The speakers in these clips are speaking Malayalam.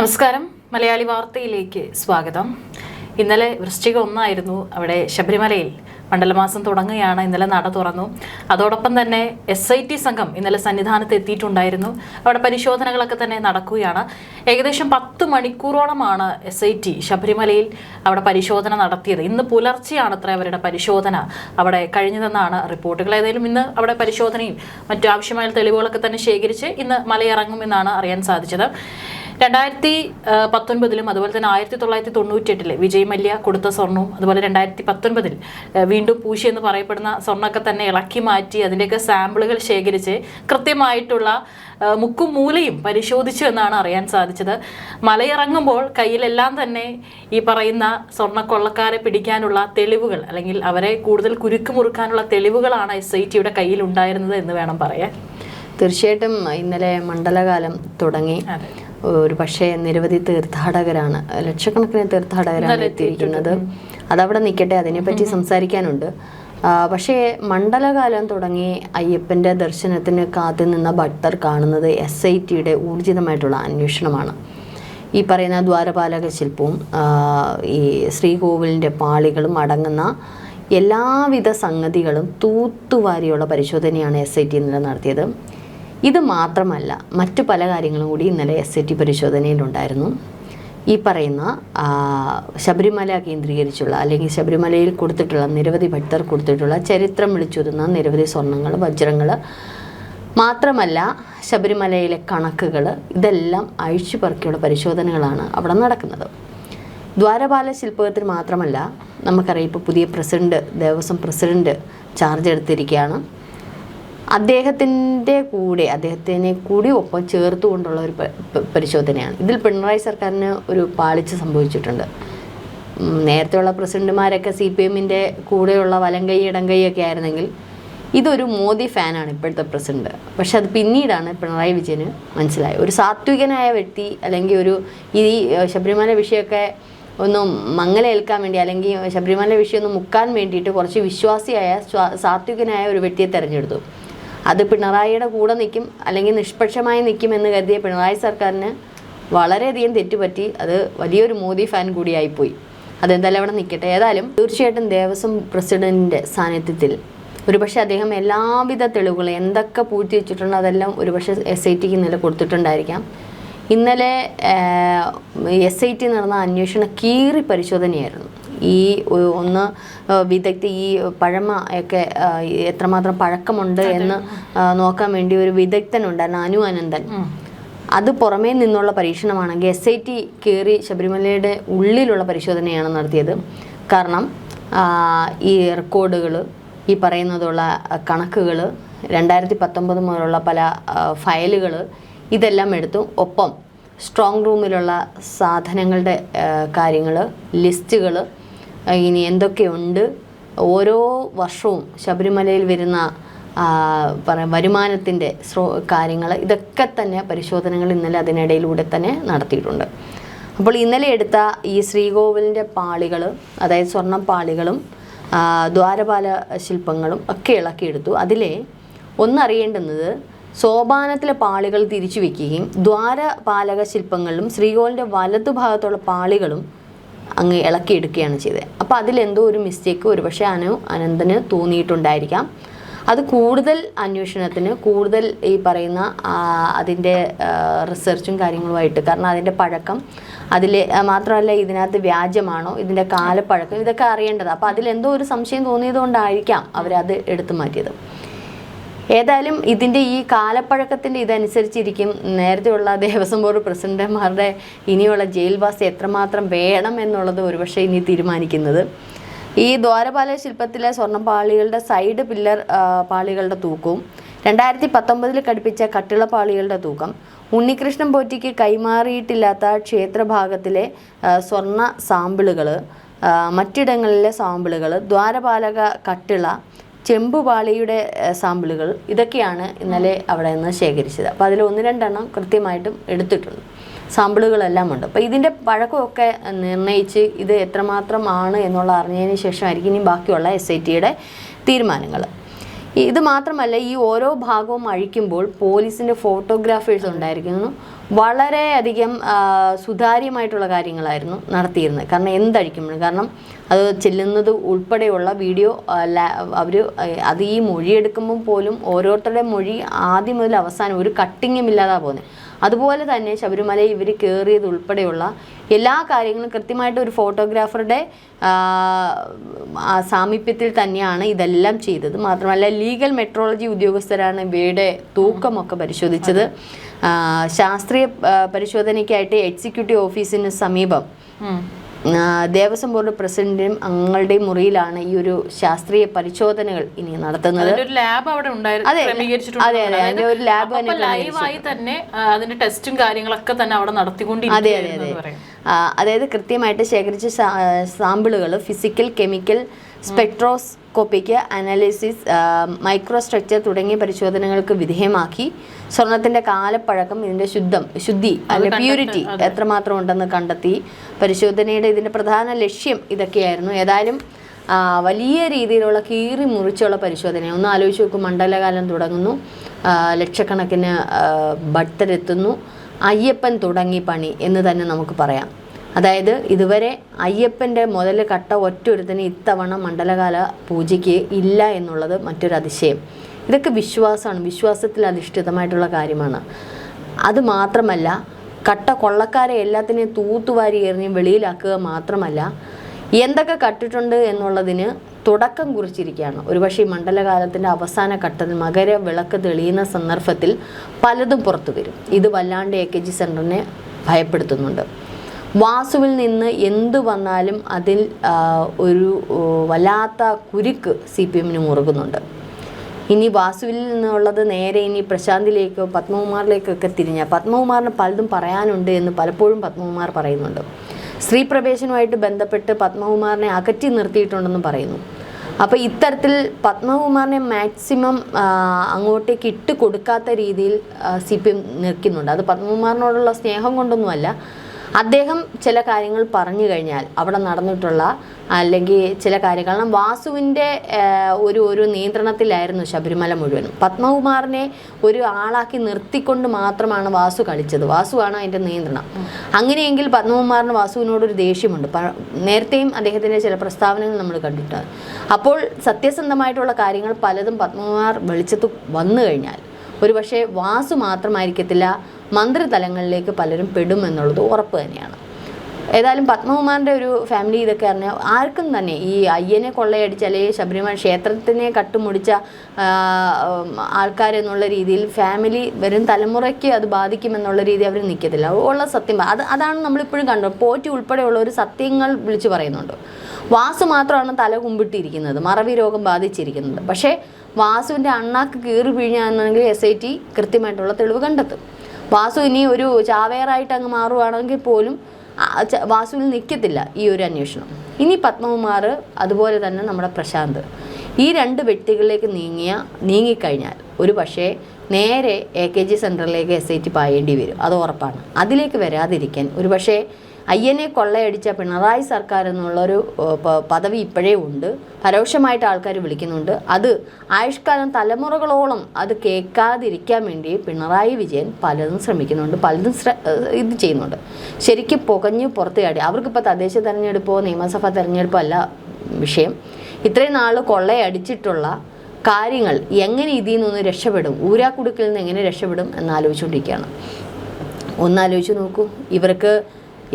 നമസ്കാരം. മലയാളി വാർത്തയിലേക്ക് സ്വാഗതം. ഇന്നലെ വൃശ്ചിക ഒന്നായിരുന്നു അവിടെ ശബരിമലയിൽ. മണ്ഡലമാസം തുടങ്ങുകയാണ്. ഇന്നലെ നട തുറന്നു. അതോടൊപ്പം തന്നെ എസ് ഐ ടി സംഘം ഇന്നലെ സന്നിധാനത്ത് എത്തിയിട്ടുണ്ടായിരുന്നു. അവിടെ പരിശോധനകളൊക്കെ തന്നെ നടക്കുകയാണ്. ഏകദേശം പത്ത് മണിക്കൂറോളമാണ് എസ് ഐ ടി ശബരിമലയിൽ അവിടെ പരിശോധന നടത്തിയത്. ഇന്ന് പുലർച്ചെയാണ് അത്ര അവരുടെ പരിശോധന അവിടെ കഴിഞ്ഞതെന്നാണ് റിപ്പോർട്ടുകൾ. ഏതായാലും ഇന്ന് അവിടെ പരിശോധനയും മറ്റു ആവശ്യമായ തെളിവുകളൊക്കെ തന്നെ ശേഖരിച്ച് ഇന്ന് മലയിറങ്ങുമെന്നാണ് അറിയാൻ സാധിച്ചത്. രണ്ടായിരത്തി പത്തൊൻപതിലും അതുപോലെ തന്നെ ആയിരത്തി തൊള്ളായിരത്തി തൊണ്ണൂറ്റി എട്ടിലെ വിജയ് മല്യ കൊടുത്ത സ്വർണവും അതുപോലെ രണ്ടായിരത്തി പത്തൊൻപതിൽ വീണ്ടും പൂശി എന്ന് പറയപ്പെടുന്ന സ്വർണമൊക്കെ തന്നെ ഇളക്കി മാറ്റി അതിന്റെയൊക്കെ സാമ്പിളുകൾ ശേഖരിച്ച് കൃത്യമായിട്ടുള്ള മുക്കും മൂലയും പരിശോധിച്ചു എന്നാണ് അറിയാൻ സാധിച്ചത്. മലയിറങ്ങുമ്പോൾ കയ്യിലെല്ലാം തന്നെ ഈ പറയുന്ന സ്വർണക്കൊള്ളക്കാരെ പിടിക്കാനുള്ള തെളിവുകൾ അല്ലെങ്കിൽ അവരെ കൂടുതൽ കുരുക്ക് മുറുക്കാനുള്ള തെളിവുകളാണ് എസ് ഐ ടിയുടെ കയ്യിൽ ഉണ്ടായിരുന്നത് എന്ന് വേണം പറയാൻ. തീർച്ചയായിട്ടും ഇന്നലെ മണ്ഡലകാലം തുടങ്ങി. ഒരു പക്ഷേ നിരവധി തീർത്ഥാടകരാണ് ലക്ഷക്കണക്കിന് തീർത്ഥാടകരാണ് എത്തിയിരിക്കുന്നത്. അതവിടെ നിൽക്കട്ടെ അതിനെപ്പറ്റി സംസാരിക്കാനുണ്ട്. പക്ഷേ മണ്ഡലകാലം തുടങ്ങി അയ്യപ്പന്റെ ദർശനത്തിന് കാത്തു നിന്ന ഭക്തർ കാണുന്നത് എസ് ഐ ടിയുടെ ഊർജിതമായിട്ടുള്ള അന്വേഷണമാണ്. ഈ പറയുന്ന ദ്വാരപാലക ശില്പവും ഈ ശ്രീകോവിലിന്റെ പാളികളും അടങ്ങുന്ന എല്ലാവിധ സംഗതികളും തൂത്തുവാരിയുള്ള പരിശോധനയാണ് എസ് ഐ ടി ഇന്നലെ നടത്തിയത് ഇത് മാത്രമല്ല മറ്റു പല കാര്യങ്ങളും കൂടി ഇന്നലെ എസ് ഐ ടി പരിശോധനയിലുണ്ടായിരുന്നു. ഈ പറയുന്ന ശബരിമല കേന്ദ്രീകരിച്ചുള്ള അല്ലെങ്കിൽ ശബരിമലയിൽ കൊടുത്തിട്ടുള്ള നിരവധി ഭക്തർ കൊടുത്തിട്ടുള്ള ചരിത്രം വിളിച്ചൊതുന്ന നിരവധി സ്വർണങ്ങൾ വജ്രങ്ങൾ മാത്രമല്ല ശബരിമലയിലെ കണക്കുകൾ ഇതെല്ലാം അഴിച്ചു പറക്കിയുള്ള പരിശോധനകളാണ് അവിടെ നടക്കുന്നത്. ദ്വാരപാല ശില്പത്തിന് മാത്രമല്ല നമുക്കറിയാം ഇപ്പോൾ പുതിയ പ്രസിഡന്റ് ദേവസ്വം പ്രസിഡന്റ് ചാർജ് എടുത്തിരിക്കുകയാണ്. അദ്ദേഹത്തിന്റെ കൂടെ അദ്ദേഹത്തിനെ കൂടി ഒപ്പം ചേർത്തുകൊണ്ടുള്ള ഒരു പരിശോധനയാണ്. ഇതിൽ പിണറായി സർക്കാരിന് ഒരു പാളിച്ച സംഭവിച്ചിട്ടുണ്ട്. നേരത്തെ നേരത്തെയുള്ള പ്രസിഡന്റുമാരൊക്കെ സി പി എമ്മിന്റെ കൂടെയുള്ള വലം കൈ ഇടം കൈയൊക്കെ ആയിരുന്നെങ്കിൽ ഇതൊരു മോദി ഫാനാണ് ഇപ്പോഴത്തെ പ്രസിഡന്റ്. പക്ഷെ അത് പിന്നീടാണ് പിണറായി വിജയന് മനസ്സിലായത്. ഒരു സാത്വികനായ വ്യക്തി അല്ലെങ്കിൽ ഒരു ഈ ശബരിമല വിഷയമൊക്കെ ഒന്ന് മങ്ങലേൽക്കാൻ വേണ്ടി അല്ലെങ്കിൽ ശബരിമല വിഷയം ഒന്ന് മുക്കാൻ വേണ്ടിയിട്ട് കുറച്ച് വിശ്വാസിയായ സാത്വികനായ ഒരു വ്യക്തിയെ തിരഞ്ഞെടുത്തു. അത് പിണറായിയുടെ കൂടെ നിൽക്കും അല്ലെങ്കിൽ നിഷ്പക്ഷമായി നിൽക്കും എന്ന് കരുതിയ പിണറായി സർക്കാരിന് വളരെയധികം തെറ്റുപറ്റി അത് വലിയൊരു മോദി ഫാൻ കൂടിയായിപ്പോയി. അതെന്തായാലും അവിടെ നിൽക്കട്ടെ. ഏതായാലും തീർച്ചയായിട്ടും ദേവസ്വം പ്രസിഡന്റിന്റെ സാന്നിധ്യത്തിൽ ഒരുപക്ഷെ അദ്ദേഹം എല്ലാവിധ തെളിവുകളും എന്തൊക്കെ പൂഴ്ത്തി വെച്ചിട്ടുണ്ടോ അതെല്ലാം ഒരുപക്ഷെ എസ് ഐ ടിക്ക് ഇന്നലെ കൊടുത്തിട്ടുണ്ടായിരിക്കാം. ഇന്നലെ എസ് ഐ ടി നടന്ന അന്വേഷണ കീറി പരിശോധനയായിരുന്നു. ഈ ഒന്ന് വിദഗ്ധ ഈ പഴമ ഒക്കെ എത്രമാത്രം പഴക്കമുണ്ട് എന്ന് നോക്കാൻ വേണ്ടി ഒരു വിദഗ്ധനുണ്ടായിരുന്നു അനു അനന്തൻ. അത് പുറമേ നിന്നുള്ള പരീക്ഷണമാണെങ്കിൽ എസ് ഐ ടി കയറി ശബരിമലയുടെ ഉള്ളിലുള്ള പരിശോധനയാണ് നടത്തിയത്. കാരണം ഈ റെക്കോർഡുകൾ ഈ പറയുന്നതുള്ള കണക്കുകൾ രണ്ടായിരത്തി പത്തൊമ്പത് മുതലുള്ള പല ഫയലുകൾ ഇതെല്ലാം എടുത്തു. ഒപ്പം സ്ട്രോങ് റൂമിലുള്ള സാധനങ്ങളുടെ കാര്യങ്ങൾ ലിസ്റ്റുകൾ ഇനി എന്തൊക്കെയുണ്ട് ഓരോ വർഷവും ശബരിമലയിൽ വരുന്ന പറയാം വരുമാനത്തിന്റെ സ്രോ കാര്യങ്ങൾ ഇതൊക്കെ തന്നെ പരിശോധനകൾ ഇന്നലെ അതിനിടയിലൂടെ തന്നെ നടത്തിയിട്ടുണ്ട്. അപ്പോൾ ഇന്നലെ എടുത്ത ഈ ശ്രീകോവിലിന്റെ പാളികൾ അതായത് സ്വർണ പാളികളും ദ്വാരപാല ശില്പങ്ങളും ഒക്കെ ഇളക്കിയെടുത്തു. അതിലെ ഒന്നറിയേണ്ടുന്നത് സോപാനത്തിലെ പാളികൾ തിരിച്ചു വയ്ക്കുകയും ദ്വാരപാലക ശില്പങ്ങളിലും ശ്രീകോവിലിന്റെ വലതുഭാഗത്തുള്ള പാളികളും അങ്ങ് ഇളക്കിയെടുക്കുകയാണ് ചെയ്തത്. അപ്പോൾ അതിലെന്തോ ഒരു മിസ്റ്റേക്ക് ഒരുപക്ഷെ അനു അനന്തന് തോന്നിയിട്ടുണ്ടായിരിക്കാം. അത് കൂടുതൽ അന്വേഷണത്തിന് കൂടുതൽ ഈ പറയുന്ന അതിന്റെ റിസർച്ചും കാര്യങ്ങളുമായിട്ട് കാരണം അതിന്റെ പഴക്കം അതിൽ മാത്രമല്ല ഇതിനകത്ത് വ്യാജമാണോ ഇതിന്റെ കാലപ്പഴക്കം ഇതൊക്കെ അറിയേണ്ടത്. അപ്പോൾ അതിലെന്തോ ഒരു സംശയം തോന്നിയതുകൊണ്ടായിരിക്കാം അവരത് എടുത്തു മാറ്റിയത്. ഏതായാലും ഇതിന്റെ ഈ കാലപ്പഴക്കത്തിന്റെ ഇതനുസരിച്ചിരിക്കും. നേരത്തെയുള്ള ദേവസ്വം ബോർഡ് പ്രസിഡന്റുമാരുടെ ഇനിയുള്ള ജയിൽവാസം എത്രമാത്രം വേണം എന്നുള്ളത് ഒരുപക്ഷെ ഇനി തീരുമാനിക്കുന്നത്. ഈ ദ്വാരപാല ശില്പത്തിലെ സ്വർണപ്പാളികളുടെ സൈഡ് പില്ലർ പാളികളുടെ തൂക്കവും രണ്ടായിരത്തി പത്തൊമ്പതിൽ ഘടിപ്പിച്ച കട്ടിളപ്പാളികളുടെ തൂക്കം. ഉണ്ണികൃഷ്ണൻ പോറ്റിക്ക് കൈമാറിയിട്ടില്ലാത്ത ക്ഷേത്രഭാഗത്തിലെ സ്വർണ സാമ്പിളുകൾ മറ്റിടങ്ങളിലെ സാമ്പിളുകൾ ദ്വാരപാലക കട്ടിള ചെമ്പുപാളിയുടെ സാമ്പിളുകൾ ഇതൊക്കെയാണ് ഇന്നലെ അവിടെ നിന്ന് ശേഖരിച്ചത്. അപ്പോൾ അതിൽ ഒന്ന് രണ്ടെണ്ണം കൃത്യമായിട്ടും എടുത്തിട്ടുണ്ട്. സാമ്പിളുകളെല്ലാം ഉണ്ട്. അപ്പോൾ ഇതിന്റെ പഴക്കമൊക്കെ നിർണയിച്ച് ഇത് എത്രമാത്രം ആണ് എന്നുള്ള അറിഞ്ഞതിന് ശേഷമായിരിക്കും ഇനി ബാക്കിയുള്ള എസ് ഐ ടിയുടെ തീരുമാനങ്ങൾ. ഇത് മാത്രമല്ല ഈ ഓരോ ഭാഗവും അഴിക്കുമ്പോൾ പോലീസിന്റെ ഫോട്ടോഗ്രാഫേഴ്സ് ഉണ്ടായിരിക്കുന്നു. വളരെയധികം സുതാര്യമായിട്ടുള്ള കാര്യങ്ങളായിരുന്നു നടത്തിയിരുന്നത്. കാരണം എന്തഴിക്കുമ്പോഴും കാരണം അത് ചെല്ലുന്നത് ഉൾപ്പെടെയുള്ള വീഡിയോ അവർ അത് ഈ മൊഴിയെടുക്കുമ്പോൾ പോലും ഓരോരുത്തരുടെ മൊഴി ആദ്യം മുതൽ അവസാനം ഒരു കട്ടിങ്ങും ഇല്ലാതെ പോകുന്നത് അതുപോലെ തന്നെ ശബരിമല ഇവർ കയറിയത് ഉൾപ്പെടെയുള്ള എല്ലാ കാര്യങ്ങളും കൃത്യമായിട്ട് ഒരു ഫോട്ടോഗ്രാഫറുടെ സാമീപ്യത്തിൽ തന്നെയാണ് ഇതെല്ലാം ചെയ്തത്. മാത്രമല്ല ലീഗൽ മെട്രോളജി ഉദ്യോഗസ്ഥരാണ് ഇവയുടെ തൂക്കമൊക്കെ പരിശോധിച്ചത്. ശാസ്ത്രീയ പരിശോധനയ്ക്കായിട്ട് എക്സിക്യൂട്ടീവ് ഓഫീസിന് സമീപം ദേവസ്വം ബോർഡ് പ്രസിഡന്റിനും അങ്ങളുടെയും മുറിയിലാണ് ഈ ഒരു ശാസ്ത്രീയ പരിശോധനകൾ ഇനി നടത്തുന്നത്. ലാബ് അവിടെ അതെ, അതെ, ഒരു ലാബ് ലൈവായി തന്നെ അതിന്റെ ടെസ്റ്റും കാര്യങ്ങളൊക്കെ തന്നെ അവിടെ നടത്തിക്കൊണ്ടിരിക്കുകയായിരുന്നു അതെ അതെ അതെ. അതായത് കൃത്യമായിട്ട് ശേഖരിച്ച സാമ്പിളുകൾ physical chemical spectroscopic analysis microstructure തുടങ്ങിയ പരിശോധനകൾക്ക് വിധേയമാക്കി. സ്വർണത്തിന്റെ കാലപ്പഴക്കം ഇതിന്റെ ശുദ്ധം ശുദ്ധി അല്ലെ പ്യൂരിറ്റി എത്രമാത്രം ഉണ്ടെന്ന് കണ്ടെത്തി. പരിശോധനയുടെ ഇതിന്റെ പ്രധാന ലക്ഷ്യം ഇതൊക്കെയായിരുന്നു. ഏതായാലും വലിയ രീതിയിലുള്ള കീറി മുറിച്ചുള്ള പരിശോധന ഒന്ന് ആലോചിച്ച് നോക്കും മണ്ഡലകാലം തുടങ്ങുന്നു. ലക്ഷക്കണക്കിന് ഭക്തരെത്തുന്നു. അയ്യപ്പൻ തുടങ്ങി പണി എന്ന് തന്നെ നമുക്ക് പറയാം. അതായത് ഇതുവരെ അയ്യപ്പന്റെ മുതൽ കട്ട ഒറ്റൊരുത്തിന് ഇത്തവണ മണ്ഡലകാല പൂജയ്ക്ക് ഇല്ല എന്നുള്ളത് മറ്റൊരു അതിശയം. ഇതൊക്കെ വിശ്വാസമാണ്. വിശ്വാസത്തിൽ അധിഷ്ഠിതമായിട്ടുള്ള കാര്യമാണ്. അത് മാത്രമല്ല കട്ട കൊള്ളക്കാരെ എല്ലാത്തിനെയും തൂത്തുവാരി എറിഞ്ഞ് വെളിയിലാക്കുക മാത്രമല്ല എന്തൊക്കെ കട്ടിട്ടുണ്ട് എന്നുള്ളതിന് തുടക്കം കുറിച്ചിരിക്കുകയാണ്. ഒരുപക്ഷെ ഈ മണ്ഡലകാലത്തിന്റെ അവസാന ഘട്ടത്തിൽ മകര വിളക്ക് തെളിയുന്ന സന്ദർഭത്തിൽ പലതും പുറത്തു വരും. ഇത് വല്ലാണ്ട് എ കെ ജി സെന്ററിനെ ഭയപ്പെടുത്തുന്നുണ്ട്. വാസുവിൽ നിന്ന് എന്തു വന്നാലും അതിൽ ഒരു വല്ലാത്ത കുരുക്ക് സി പി എമ്മിന് മുറുകുന്നുണ്ട്. ഇനി വാസുവിൽ നിന്നുള്ളത് നേരെ ഇനി പ്രശാന്തിലേക്കോ പത്മകുമാറിലേക്കൊക്കെ തിരിഞ്ഞ പത്മകുമാറിന് പലതും പറയാനുണ്ട് എന്ന് പലപ്പോഴും പത്മകുമാർ പറയുന്നുണ്ട്. സ്ത്രീ പ്രവേശനവുമായിട്ട് ബന്ധപ്പെട്ട് പത്മകുമാറിനെ അകറ്റി നിർത്തിയിട്ടുണ്ടെന്ന് പറയുന്നു. അപ്പോൾ ഇത്തരത്തിൽ പത്മകുമാറിനെ മാക്സിമം അങ്ങോട്ടേക്ക് ഇട്ട് കൊടുക്കാത്ത രീതിയിൽ സി പി എം നിൽക്കുന്നുണ്ട്. അത് പത്മകുമാറിനോടുള്ള സ്നേഹം കൊണ്ടൊന്നുമല്ല അദ്ദേഹം ചില കാര്യങ്ങൾ പറഞ്ഞു കഴിഞ്ഞാൽ അവിടെ നടന്നിട്ടുള്ള അല്ലെങ്കിൽ ചില കാര്യങ്ങൾ കാരണം വാസുവിന്റെ ഒരു ഒരു നിയന്ത്രണത്തിലായിരുന്നു ശബരിമല മുഴുവനും. പത്മകുമാറിനെ ഒരു ആളാക്കി നിർത്തിക്കൊണ്ട് മാത്രമാണ് വാസു കളിച്ചത്. വാസുവാണ് അതിന്റെ നിയന്ത്രണം. അങ്ങനെയെങ്കിൽ പത്മകുമാറിന് വാസുവിനോടൊരു ദേഷ്യമുണ്ട്. നേരത്തെയും അദ്ദേഹത്തിന്റെ ചില പ്രസ്താവനകൾ നമ്മൾ കണ്ടിട്ടുണ്ട്. അപ്പോൾ സത്യസന്ധമായിട്ടുള്ള കാര്യങ്ങൾ പലതും പത്മകുമാർ വെളിച്ചത്ത് വന്നു കഴിഞ്ഞാൽ ഒരുപക്ഷെ വാസു മാത്രമായിരിക്കത്തില്ല മന്ത്രിതലങ്ങളിലേക്ക് പലരും പെടുമെന്നുള്ളത് ഉറപ്പ് തന്നെയാണ്. ഏതായാലും പത്മകുമാറിന്റെ ഒരു ഫാമിലി ഇതൊക്കെ അറിഞ്ഞാൽ ആർക്കും തന്നെ ഈ അയ്യനെ കൊള്ളയടിച്ച അല്ലെങ്കിൽ ശബരിമല ക്ഷേത്രത്തിനെ കട്ടുമുടിച്ച ആൾക്കാരെന്നുള്ള രീതിയിൽ ഫാമിലി വരും തലമുറയ്ക്ക് അത് ബാധിക്കുമെന്നുള്ള രീതി അവർ നിൽക്കത്തില്ല. ഉള്ള സത്യം. അത് അതാണ് നമ്മളിപ്പോഴും കണ്ടത്. പോറ്റി ഉൾപ്പെടെയുള്ള ഒരു സത്യങ്ങൾ വിളിച്ചു പറയുന്നുണ്ട്. വാസു മാത്രമാണ് തല കുമ്പിട്ടിരിക്കുന്നത് മറവി രോഗം ബാധിച്ചിരിക്കുന്നത്. പക്ഷേ വാസുവിന്റെ അണ്ണാക്ക് കീറി പിഴിഞ്ഞാണെങ്കിൽ എസ് ഐ ടി കൃത്യമായിട്ടുള്ള തെളിവ് കണ്ടെത്തും. വാസു ഇനി ഒരു ചാവേറായിട്ട് അങ്ങ് മാറുവാണെങ്കിൽ പോലും വാസുവിൽ നിൽക്കത്തില്ല ഈ ഒരു അന്വേഷണം. ഇനി പത്മകുമാർ അതുപോലെ തന്നെ നമ്മുടെ പ്രശാന്ത് ഈ രണ്ട് വ്യക്തികളിലേക്ക് നീങ്ങിയ നീങ്ങിക്കഴിഞ്ഞാൽ ഒരു പക്ഷേ നേരെ എ കെ ജി സെന്ററിലേക്ക് എസ് ഐ ടി പായേണ്ടി വരും. അത് ഉറപ്പാണ്. അതിലേക്ക് വരാതിരിക്കാൻ ഒരു പക്ഷേ അയ്യനെ കൊള്ളയടിച്ച പിണറായി സർക്കാർ എന്നുള്ളൊരു പദവി ഇപ്പോഴേ ഉണ്ട്. പരോക്ഷമായിട്ട് ആൾക്കാർ വിളിക്കുന്നുണ്ട്. അത് ആയുഷ്കാലം തലമുറകളോളം അത് കേൾക്കാതിരിക്കാൻ വേണ്ടി പിണറായി വിജയൻ പലതും ശ്രമിക്കുന്നുണ്ട്. പലതും ഇത് ചെയ്യുന്നുണ്ട്. ശരിക്കും പുകഞ്ഞു പുറത്തു ചാടി. അവർക്കിപ്പോൾ തദ്ദേശ തെരഞ്ഞെടുപ്പോ നിയമസഭാ തെരഞ്ഞെടുപ്പോ അല്ല വിഷയം. ഇത്രയും നാൾ കൊള്ളയടിച്ചിട്ടുള്ള കാര്യങ്ങൾ എങ്ങനെ ഇതിൽ നിന്നൊന്ന് രക്ഷപ്പെടും? ഊരാക്കുടുക്കിൽ നിന്ന് എങ്ങനെ രക്ഷപ്പെടും എന്നാലോചിച്ചുകൊണ്ടിരിക്കുകയാണ്. ഒന്നാലോചിച്ച് നോക്കൂ. ഇവർക്ക്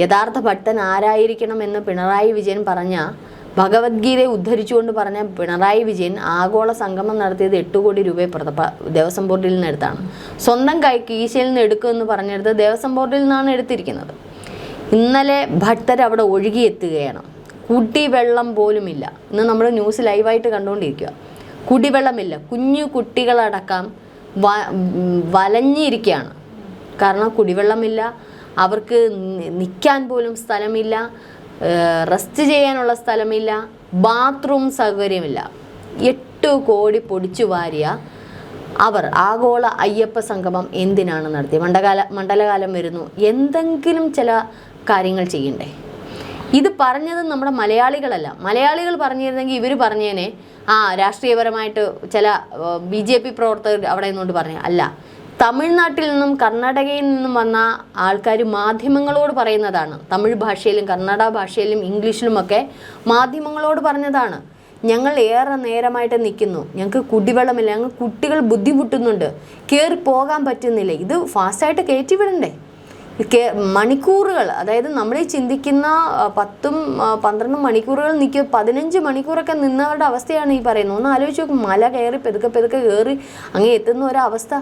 യഥാർത്ഥ ഭക്തൻ ആരായിരിക്കണം എന്ന് പിണറായി വിജയൻ പറഞ്ഞ ഭഗവത്ഗീതയെ ഉദ്ധരിച്ചുകൊണ്ട് പറഞ്ഞ പിണറായി വിജയൻ ആഗോള സംഗമം നടത്തിയത് എട്ട് കോടി രൂപയെ ദേവസ്വം ബോർഡിൽ നിന്ന് എടുത്താണ്. സ്വന്തം കൈ കീശയിൽ നിന്ന് എടുക്കുമെന്ന് പറഞ്ഞെടുത്ത് ദേവസ്വം ബോർഡിൽ നിന്നാണ് എടുത്തിരിക്കുന്നത്. ഇന്നലെ ഭക്തർ അവിടെ ഒഴുകിയെത്തുകയാണ്. കുടിവെള്ളം പോലുമില്ല. ഇന്ന് നമ്മൾ ന്യൂസ് ലൈവായിട്ട് കണ്ടുകൊണ്ടിരിക്കുക. കുടിവെള്ളമില്ല കുഞ്ഞു കുട്ടികളടക്കം വലഞ്ഞിരിക്കുകയാണ്. കാരണം കുടിവെള്ളമില്ല അവർക്ക് നിൽക്കാൻ പോലും സ്ഥലമില്ല റെസ്റ്റ് ചെയ്യാനുള്ള സ്ഥലമില്ല ബാത്റൂം സൗകര്യമില്ല. എട്ട് കോടി പൊടിച്ചു വാരിയ അവർ ആഗോള അയ്യപ്പ സംഗമം എന്തിനാണ് നടത്തിയത്? മണ്ഡകാല മണ്ഡലകാലം വരുന്നു. എന്തെങ്കിലും ചില കാര്യങ്ങൾ ചെയ്യണ്ടേ? ഇത് പറഞ്ഞത് നമ്മുടെ മലയാളികളല്ല. മലയാളികൾ പറഞ്ഞിരുന്നെങ്കിൽ ഇവർ പറഞ്ഞേനെ ആ രാഷ്ട്രീയപരമായിട്ട് ചില ബി ജെ പി പ്രവർത്തകർ അവിടെ നിന്നുകൊണ്ട് പറഞ്ഞു. അല്ല തമിഴ്നാട്ടിൽ നിന്നും കർണാടകയിൽ നിന്നും വന്ന ആൾക്കാർ മാധ്യമങ്ങളോട് പറയുന്നതാണ്. തമിഴ് ഭാഷയിലും കർണാടക ഭാഷയിലും ഇംഗ്ലീഷിലുമൊക്കെ മാധ്യമങ്ങളോട് പറഞ്ഞതാണ്. ഞങ്ങൾ ഏറെ നേരമായിട്ട് നിൽക്കുന്നു. ഞങ്ങൾക്ക് കുടിവെള്ളമില്ല. ഞങ്ങൾ കുട്ടികൾ ബുദ്ധിമുട്ടുന്നുണ്ട്. കയറി പോകാൻ പറ്റുന്നില്ല. ഇത് ഫാസ്റ്റായിട്ട് കയറ്റി വിടണ്ടേ? മണിക്കൂറുകൾ. അതായത് നമ്മൾ ചിന്തിക്കുന്ന പത്തും പന്ത്രണ്ടും മണിക്കൂറുകൾ നിൽക്കുക പതിനഞ്ച് മണിക്കൂറൊക്കെ നിന്നവരുടെ അവസ്ഥയാണ് ഈ പറയുന്നത്. ഒന്ന് ആലോചിച്ച് നോക്കും. മല കയറി പെതുക്കെ പെതുക്കെ കയറി അങ്ങ് എത്തുന്ന ഒരവസ്ഥ.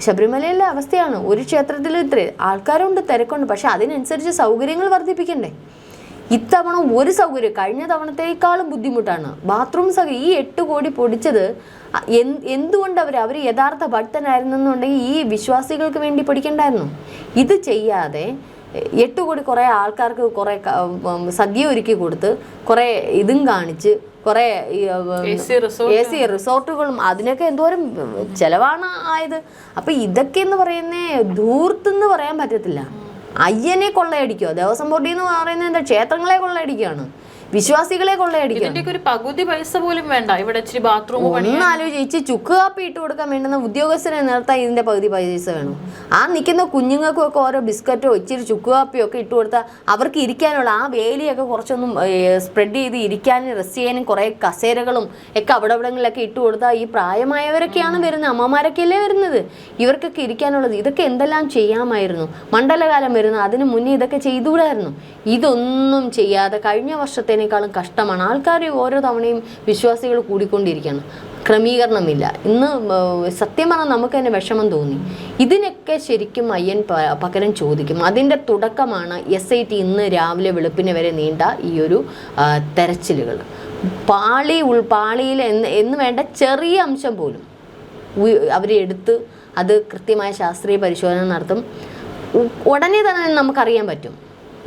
ശബരിമലയിലെ അവസ്ഥയാണ്. ഒരു ക്ഷേത്രത്തിൽ ഇത്ര ആൾക്കാരുണ്ട് തിരക്കുണ്ട്. പക്ഷെ അതിനനുസരിച്ച് സൗകര്യങ്ങൾ വർദ്ധിപ്പിക്കണ്ടേ? ഇത്തവണ ഒരു സൗകര്യം കഴിഞ്ഞ തവണത്തേക്കാളും ബുദ്ധിമുട്ടാണ്. ബാത്റൂം സൗകര്യം ഈ എട്ട് കോടി പൊടിച്ചത് എന്തുകൊണ്ട് അവർ അവർ യഥാർത്ഥ ഭക്തനായിരുന്നെന്നുണ്ടെങ്കിൽ ഈ വിശ്വാസികൾക്ക് വേണ്ടി പൊടിക്കണ്ടായിരുന്നു? ഇത് ചെയ്യാതെ എട്ട് കോടി കുറേ ആൾക്കാർക്ക് കുറേ സദ്യ ഒരുക്കി കൊടുത്ത് കുറേ ഇതും കാണിച്ച് കുറേ. എ സി റിസോർട്ടുകളും അതിനൊക്കെ എന്തോരം ചിലവാണ് ആയത്. അപ്പം ഇതൊക്കെ എന്ന് പറയുന്നേ ധൂർത്തെന്ന് പറയാൻ പറ്റത്തില്ല. അയ്യനെ കൊള്ളയടിക്കുക. ദേവസ്വം ബോർഡിൽ എന്ന് പറയുന്നത് എന്താ? ക്ഷേത്രങ്ങളെ കൊള്ളയടിക്കുകയാണ്. വിശ്വാസികളെ കൊള്ളയടിക്കും ഒരു പകുതി പൈസ പോലും വേണ്ട. ഇവിടെ ഇച്ചിരി ബാത്റൂം പണി ഒന്ന് ആലോചിച്ച് ചുക്ക് കാപ്പി ഇട്ട് കൊടുക്കാൻ വേണ്ടുന്ന ഉദ്യോഗസ്ഥരെ നിർത്താൻ ഇതിന്റെ പകുതി പൈസ വേണം. ആ നിൽക്കുന്ന കുഞ്ഞുങ്ങൾക്കും ഒക്കെ ഓരോ ബിസ്ക്കറ്റോ ഇച്ചിരി ചുക്ക് കാപ്പിയോ ഒക്കെ ഇട്ട് കൊടുത്താൽ അവർക്ക് ഇരിക്കാനുള്ള ആ വേലിയൊക്കെ കുറച്ചൊന്നും സ്പ്രെഡ് ചെയ്ത് ഇരിക്കാനും റെസ്റ്റ് ചെയ്യാനും കുറേ കസേരകളും ഒക്കെ അവിടെ അവിടങ്ങളിലൊക്കെ ഇട്ട് കൊടുത്താൽ ഈ പ്രായമായവരൊക്കെയാണ് വരുന്നത്. അമ്മമാരൊക്കെയല്ലേ വരുന്നത്? ഇവർക്കൊക്കെ ഇരിക്കാനുള്ളത്. ഇതൊക്കെ എന്തെല്ലാം ചെയ്യാമായിരുന്നു? മണ്ഡലകാലം വരുന്നു അതിന് മുന്നേ ഇതൊക്കെ ചെയ്തുകൂടായിരുന്നു? ഇതൊന്നും ചെയ്യാതെ കഴിഞ്ഞ വർഷത്തേനേക്കാളും കഷ്ടമാണ്. ആൾക്കാർ ഓരോ തവണയും വിശ്വാസികൾ കൂടിക്കൊണ്ടിരിക്കുകയാണ്. ക്രമീകരണമില്ല. ഇന്ന് സത്യം പറഞ്ഞാൽ നമുക്ക് തന്നെ വിഷമം തോന്നി. ഇതിനൊക്കെ ശരിക്കും അയ്യൻ പകരം ചോദിക്കും. അതിന്റെ തുടക്കമാണ് എസ് ഐ ടി ഇന്ന് രാവിലെ വെളുപ്പിന് വരെ നീണ്ട ഈ ഒരു തെരച്ചിലുകൾ. പാളി ഉൾ പാളിയിൽ എന്ന് എന്ന് വേണ്ട ചെറിയ അംശം പോലും അവരെടുത്ത് അത് കൃത്യമായ ശാസ്ത്രീയ പരിശോധന നടത്തും. ഉടനെ തന്നെ നമുക്കറിയാൻ പറ്റും.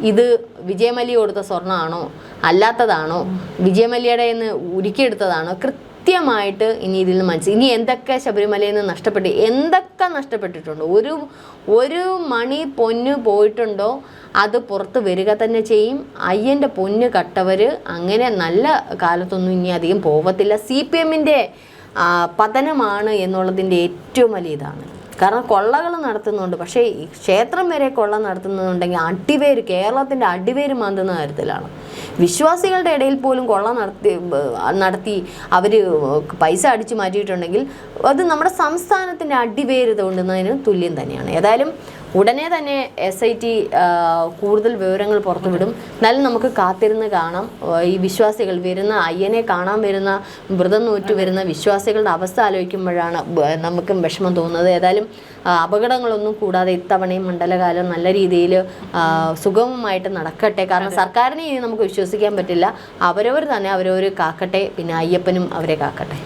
ഇത് വിജയമല്ലി കൊടുത്ത സ്വർണമാണോ അല്ലാത്തതാണോ? വിജയമല്ലിയുടെ നിന്ന് ഉരുക്കിയെടുത്തതാണോ? കൃത്യമായിട്ട് ഇനി ഇതിൽ നിന്ന് മനസ്സിൽ ഇനി എന്തൊക്കെ ശബരിമലയിൽ നിന്ന് നഷ്ടപ്പെട്ട് എന്തൊക്കെ നഷ്ടപ്പെട്ടിട്ടുണ്ടോ? ഒരു ഒരു മണി പൊന്ന് പോയിട്ടുണ്ടോ? അത് പുറത്ത് വരിക തന്നെ ചെയ്യും. അയ്യന്റെ പൊന്ന് കട്ടവർ അങ്ങനെ നല്ല കാലത്തൊന്നും ഇനി അധികം പോവത്തില്ല. സി പി എമ്മിന്റെ പതനമാണ് എന്നുള്ളതിന്റെ ഏറ്റവും വലിയ ഇതാണ്. കാരണം കൊള്ളകൾ നടത്തുന്നുണ്ട്. പക്ഷേ ഈ ക്ഷേത്രം വരെ കൊള്ള നടത്തുന്നുണ്ടെങ്കിൽ അടിവേര് കേരളത്തിന്റെ അടിവേര് മാന്തുന്ന കാര്യത്തിലാണ് വിശ്വാസികളുടെ ഇടയിൽ പോലും കൊള്ള നടത്തി നടത്തി അവർ പൈസ അടിച്ചു മാറ്റിയിട്ടുണ്ടെങ്കിൽ അത് നമ്മുടെ സംസ്ഥാനത്തിന്റെ അടിവേര് തോണ്ടുന്നതിന് തുല്യം തന്നെയാണ്. ഏതായാലും ഉടനെ തന്നെ എസ് ഐ ടി കൂടുതൽ വിവരങ്ങൾ പുറത്തുവിടും. എന്നാലും നമുക്ക് കാത്തിരുന്ന് കാണാം. ഈ വിശ്വാസികൾ വരുന്ന അയ്യനെ കാണാൻ വരുന്ന വ്രതം നോറ്റ് വരുന്ന വിശ്വാസികളുടെ അവസ്ഥ ആലോചിക്കുമ്പോഴാണ് നമുക്കും വിഷമം തോന്നുന്നത്. ഏതായാലും അപകടങ്ങളൊന്നും കൂടാതെ ഇത്തവണയും മണ്ഡലകാലം നല്ല രീതിയിൽ സുഗമമായിട്ട് നടക്കട്ടെ. കാരണം സർക്കാരിനെ ഇനി നമുക്ക് വിശ്വസിക്കാൻ പറ്റില്ല. അവരവർ തന്നെ അവരവർ കാക്കട്ടെ. പിന്നെ അയ്യപ്പനും അവരെ കാക്കട്ടെ.